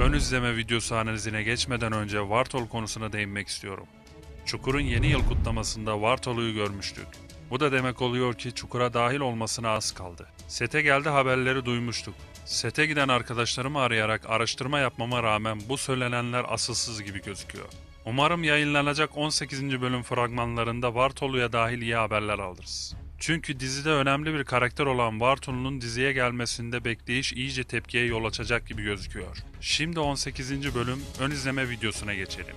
Ön izleme videosu analizine geçmeden önce Vartol konusuna değinmek istiyorum. Çukur'un yeni yıl kutlamasında Vartol'u görmüştük. Bu da demek oluyor ki Çukur'a dahil olmasına az kaldı. Sete geldi haberleri duymuştuk. Sete giden arkadaşlarımı arayarak araştırma yapmama rağmen bu söylenenler asılsız gibi gözüküyor. Umarım yayınlanacak 18. bölüm fragmanlarında Vartolu'ya dahil iyi haberler alırız. Çünkü dizide önemli bir karakter olan Vartolu'nun diziye gelmesinde bekleyiş iyice tepkiye yol açacak gibi gözüküyor. Şimdi 18. bölüm ön izleme videosuna geçelim.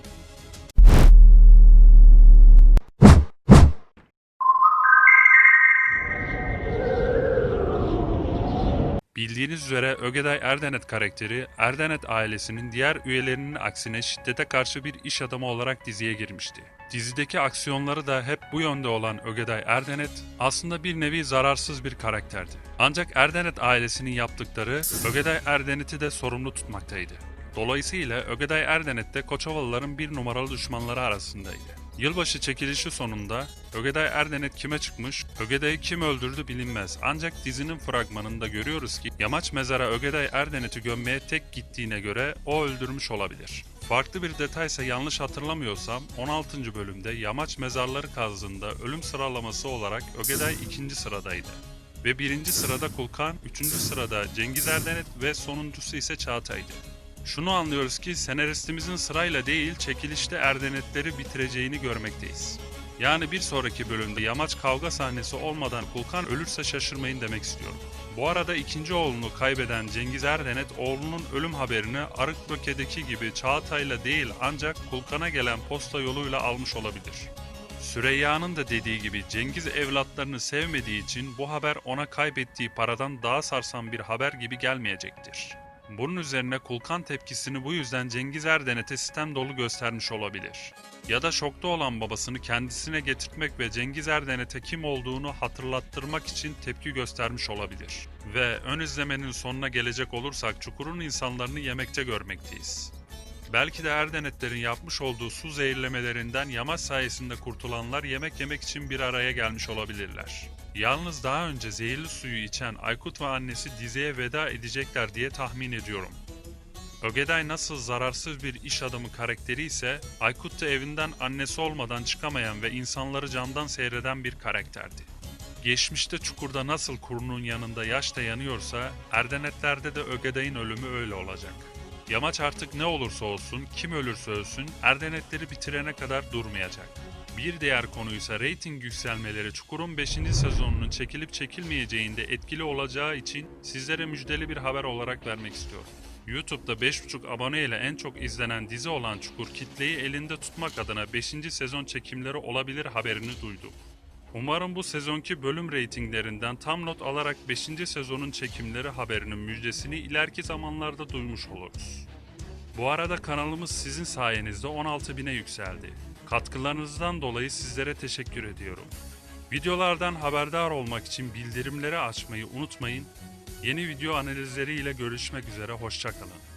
Bildiğiniz üzere Ögeday Erdenet karakteri Erdenet ailesinin diğer üyelerinin aksine şiddete karşı bir iş adamı olarak diziye girmişti. Dizideki aksiyonları da hep bu yönde olan Ögeday Erdenet aslında bir nevi zararsız bir karakterdi. Ancak Erdenet ailesinin yaptıkları Ögeday Erdenet'i de sorumlu tutmaktaydı. Dolayısıyla Ögeday Erdenet de Koçovalıların bir numaralı düşmanları arasındaydı. Yılbaşı çekilişi sonunda Ögeday Erdenet kime çıkmış, Ögeday'ı kim öldürdü bilinmez. Ancak dizinin fragmanında görüyoruz ki Yamaç mezara Ögeday Erdenet'i gömmeye tek gittiğine göre o öldürmüş olabilir. Farklı bir detaysa yanlış hatırlamıyorsam 16. bölümde Yamaç mezarları kazdığında ölüm sıralaması olarak Ögeday ikinci sıradaydı. Ve birinci sırada Kulkan, üçüncü sırada Cengiz Erdenet ve sonuncusu ise Çağatay'dı. Şunu anlıyoruz ki senaristimizin sırayla değil çekilişte erdenetleri bitireceğini görmekteyiz. Yani bir sonraki bölümde yamaç kavga sahnesi olmadan Kulkan ölürse şaşırmayın demek istiyorum. Bu arada ikinci oğlunu kaybeden Cengiz Erdenet oğlunun ölüm haberini Arıkböke'deki gibi Çağatay'la değil ancak Kulkan'a gelen posta yoluyla almış olabilir. Süreyya'nın da dediği gibi Cengiz evlatlarını sevmediği için bu haber ona kaybettiği paradan daha sarsan bir haber gibi gelmeyecektir. Bunun üzerine Kulkan tepkisini bu yüzden Cengiz Erdenet'e sistem dolu göstermiş olabilir. Ya da şokta olan babasını kendisine getirtmek ve Cengiz Erdenet'e kim olduğunu hatırlattırmak için tepki göstermiş olabilir. Ve ön izlemenin sonuna gelecek olursak Çukur'un insanlarını yemekte görmekteyiz. Belki de Erdenetlerin yapmış olduğu su zehirlemelerinden yamaç sayesinde kurtulanlar yemek yemek için bir araya gelmiş olabilirler. Yalnız daha önce zehirli suyu içen Aykut ve annesi diziye veda edecekler diye tahmin ediyorum. Ögeday nasıl zararsız bir iş adamı karakteri ise Aykut da evinden annesi olmadan çıkamayan ve insanları camdan seyreden bir karakterdi. Geçmişte Çukur'da nasıl kurunun yanında yaş da yanıyorsa Erdenetlerde de Ögeday'ın ölümü öyle olacak. Yamaç artık ne olursa olsun, kim ölürse ölsün Erdenetleri bitirene kadar durmayacak. Bir diğer konuysa reyting yükselmeleri Çukur'un 5. sezonunun çekilip çekilmeyeceğinde etkili olacağı için sizlere müjdeli bir haber olarak vermek istiyorum. YouTube'da 5.5 abone ile en çok izlenen dizi olan Çukur kitleyi elinde tutmak adına 5. sezon çekimleri olabilir haberini duyduk. Umarım bu sezonki bölüm reytinglerinden tam not alarak 5. sezonun çekimleri haberinin müjdesini ileriki zamanlarda duymuş oluruz. Bu arada kanalımız sizin sayenizde 16.000'e yükseldi. Katkılarınızdan dolayı sizlere teşekkür ediyorum. Videolardan haberdar olmak için bildirimleri açmayı unutmayın. Yeni video analizleriyle görüşmek üzere, hoşçakalın.